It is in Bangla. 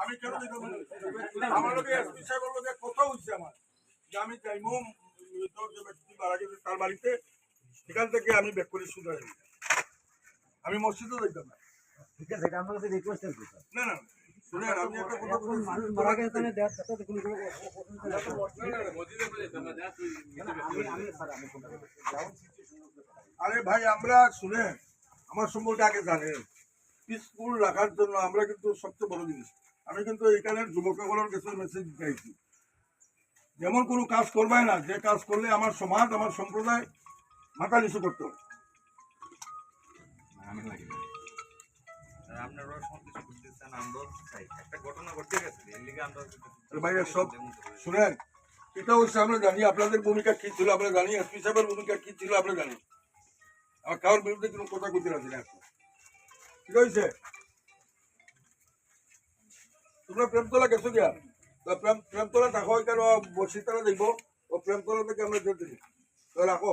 আমি কেন আমার লোকে এসপি সাহেবের লোকে কথা হচ্ছে আমার যে আমি চাইব যে ব্যক্তি মারা গেছে তার বাড়িতে সেখান থেকে আমি ব্যাক করে আমি মসজিদও দেখতাম না। ঠিক আছে এটা আমার কাছে রিকোয়েস্ট না না শুনেন একটা কথা মানুষ মারা গেছে তাহলে দেখুন আরে ভাই আমরা শুনেন আমার সম্পর্কে আগে জানেন। পিসফুল রাখার জন্য আমরা কিন্তু সবচেয়ে বড় জিনিস। আমি কিন্তু এখানে যুবকগুলোর কাছে মেসেজ দিয়েছি যেমন কোনো কাজ করবে না যে কাজ করলে আমার সমাজ আমার সম্প্রদায় মাথা নিচু করতে হবে। আরে শুনেন এটা হচ্ছে আমরা জানি আপনাদের ভূমিকা কি ছিল আমরা জানি এসপি সাহেবের ভূমিকা কি ছিল আমরা জানি। আমার কারোর বিরুদ্ধে কোনো কথা করতে রাজি না ঠিক হয়েছে তোমরা প্রেমতলা গেছো গিয়া তো প্রেম প্রেমতলা থাকো কেন বসি তারা দেখব ও প্রেমতলা থেকে আমরা যেতে দিই তো রাখো।